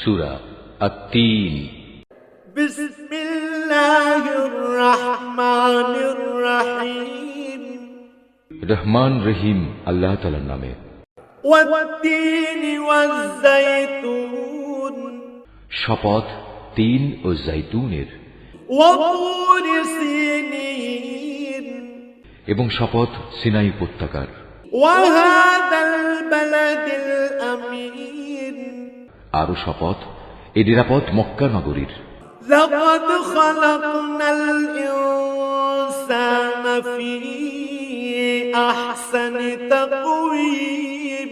সুরা আত্তিন بسم الله الرحمن الرحيم রহমান রহিম আল্লাহ তালার নামে والتين والزيتون শপথ তিন ও জাইতুনের وطور سينين এবং শপথ সিনাই উপত্যকার وهذا البلد الأمين আরও শপথ এ নিরাপদ মক্কা নগরীর لقد خلقنا الإنسان في أحسن تقويم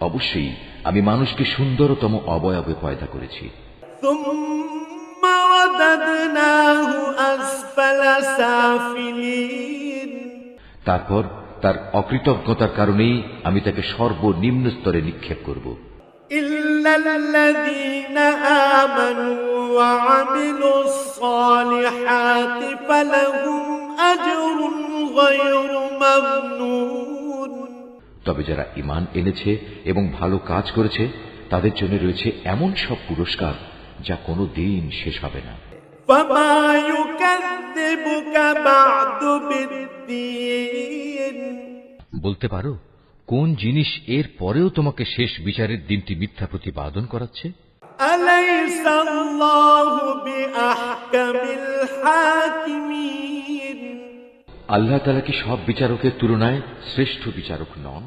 অবশ্যই আমি মানুষকে সুন্দরতম অবয়বে পয়দা করেছি ثم رددناه أسفل سافلين তারপর তার অকৃতজ্ঞতার কারণেই আমি তাকে সর্বনিম্ন স্তরে নিক্ষেপ করব إلا الذين آمنوا وعملوا الصالحات فلهم أجر غير ممنون তবে যারা ইমান এনেছে এবং ভালো কাজ করেছে তাদের জন্য রয়েছে এমন সব পুরস্কার যা কোনো দিন শেষ হবে না فما يكذبك بعد بالدين বলতে পারো কোন জিনিস এর পরেও তোমাকে শেষ বিচারের দিনটি মিথ্যা প্রতিপাদন করাচ্ছে? আল্লাহ তালা কি সব বিচারকের তুলনায় শ্রেষ্ঠ বিচারক নন?